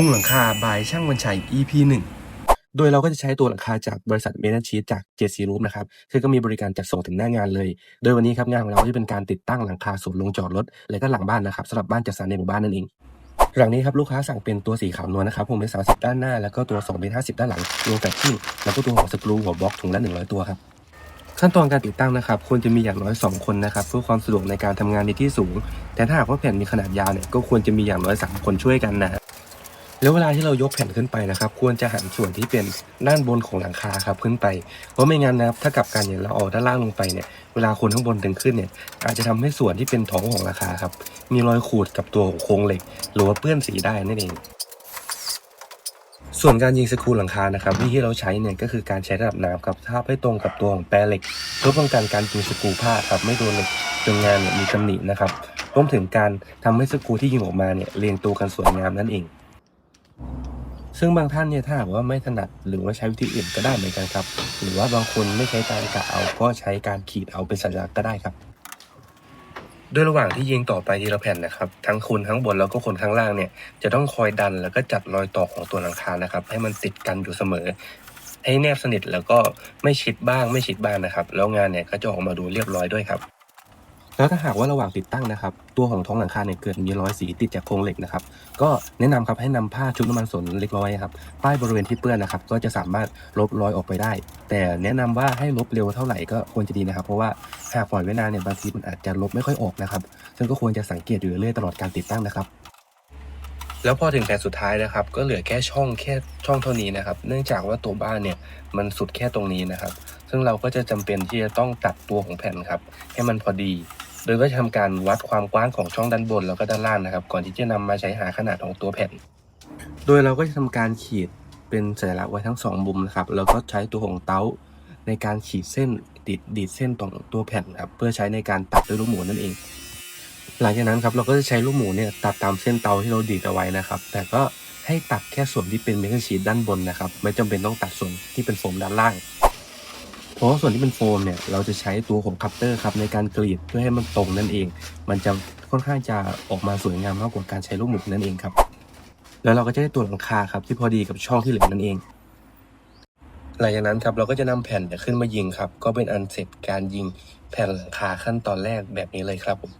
มุงหลังคาบายช่างวันชัย EP 1 โดยเราก็จะใช้ตัวหลังคาจากบริษัทเมนชีจาก JC Roof นะครับซึ่งก็มีบริการจัดส่งถึงหน้างานเลย โดยวันนี้ครับงานของเราจะเป็นการติดตั้งหลังคาศูนลงจอดรถ และก็หลังบ้านนะครับสำหรับบ้านจัดสรรในหมู่บ้านนั่นเองหลังนี้ครับลูกค้าสั่งเป็นตัวสีขาวนวลนะครับผมเป็น30ด้านหน้า แล้วก็ตัว2เป็น50ด้านหลังรวมกับที่แล้วก็ตัวหัวสกรูหัวบล็อกถุงละ100ตัวครับขั้นตอนการติดตั้งนะครับควรจะมีอย่างน้อย 2 คนนะครับเพื่อความสะดวกในการทำงานในที่สูง แต่ถ้าหากว่าแผ่นมีขนาดยาวเนี่ยก็ควรจะมีอย่างน้อย 3 คนช่วยกันนะ แล้วเวลาที่เรายกแผ่นขึ้นไปนะครับ ควรจะหันส่วนที่เป็นด้านบนของหลังคาครับขึ้นไป เพราะไม่งั้นนะครับถ้ากลับกันเนี่ยเราเอาด้านล่างลงไปเนี่ยเวลาคนข้างบนดึงขึ้นเนี่ยอาจจะทำให้ส่วนที่เป็นท้องของหลังคาครับมีรอยขูดกับตัวของโครงเหล็ก หรือว่าเปื้อนสีได้นั่นเองส่วนการยิงสกรูหลังคานะครับวิธีที่เราใช้เนี่ยก็คือการใช้ระดับน้ำครับทาบให้ตรงกับตัวของแปรเหล็กเพื่อป้องกันการยิงสกรูพลาดครับไม่โดนเหล็กจนงานเนี่ยมีตำหนินะครับรวมถึงการทำให้สกรูที่ยิงออกมาเนี่ยเรียงตัวกันสวยงามนั่นเอง ซึ่งบางท่านเนี่ยถ้าหากว่าไม่ถนัดหรือว่าใช้วิธีอื่นก็ได้เหมือนกันครับ หรือว่าบางคนไม่ใช้การกะเอาก็ใช้การขีดเอาเป็นสัญลักษณ์ก็ได้ครับ โดยระหว่างที่ยิงต่อไปทีละแผ่นนะครับ ทั้งคุณทั้งบนแล้วก็คนข้างล่างเนี่ยจะต้องคอยดันแล้วก็จัดรอยต่อของตัวหลังคานะครับ ให้มันติดกันอยู่เสมอ ให้แนบสนิทแล้วก็ไม่ชิดบ้างไม่ชิดบ้างนะครับ แล้วงานเนี่ยก็จะออกมาดูเรียบร้อยด้วยครับ แล้วถ้าหากว่าระหว่างติดตั้งนะครับ ตัวของท้องหลังคาเนี่ยเกิดมีรอยสีติดจากโครงเหล็กนะครับ ก็แนะนำครับให้นำผ้าชุบน้ำมันสนเล็กน้อยครับป้ายบริเวณที่เปื้อนนะครับ ก็จะสามารถลบรอยออกไปได้ แต่แนะนำว่าให้ลบเร็วเท่าไหร่ก็ควรจะดีนะครับ เพราะว่าหากปล่อยไว้นานเนี่ยบางทีมันอาจจะลบไม่ค่อยออกนะครับ ซึ่งก็ควรจะสังเกตอยู่เรื่อยตลอดการติดตั้งนะครับแล้วพอถึงแผ่นสุดท้ายนะครับ ก็เหลือแค่ช่องแค่ช่องเท่านี้นะครับ เนื่องจากว่าตัวบ้านเนี่ยมันสุดแค่ตรงนี้นะครับ ซึ่งเราก็จะจำเป็นที่จะต้องตัดตัวของแผ่นครับ ให้มันพอดี โดยก็จะทำการวัดความกว้างของช่องด้านบนแล้วก็ด้านล่างนะครับ ก่อนที่จะนำมาใช้หาขนาดของตัวแผ่น โดยเราก็จะทำการขีดเป็นสัญลักษณ์ไว้ทั้งสองมุมนะครับ แล้วก็ใช้ตัวของเตาในการขีดเส้นดีดดีดเส้นตรงตัวแผ่นครับเพื่อใช้ในการตัดด้วยลูกหมูนั่นเอง หลังจากนั้นครับเราก็จะใช้ลูกหมูเนี่ยตัดตามเส้นเตาที่เราดีดเอาไว้นะครับ แต่ก็ให้ตัดแค่ส่วนที่เป็นเมทัลชีทด้านบนนะครับ ไม่จำเป็นต้องตัดส่วนที่เป็นโฟมด้านล่าง เพราะว่าส่วนที่เป็นโฟมเนี่ยเราจะใช้ตัวของคัปเตอร์ครับในการกรีดเพื่อให้มันตรงนั่นเอง มันจะค่อนข้างจะออกมาสวยงามมากกว่าการใช้ลูกหมูนั่นเองครับ แล้วเราก็จะได้ตัวหลังคาครับที่พอดีกับช่องที่เหลือนั่นเองหลังจากนั้นครับเราก็จะนำแผ่นเนี่ยขึ้นมายิงครับ ก็เป็นอันเสร็จการยิงแผ่นหลังคาขั้นตอนแรกแบบนี้เลยครับผม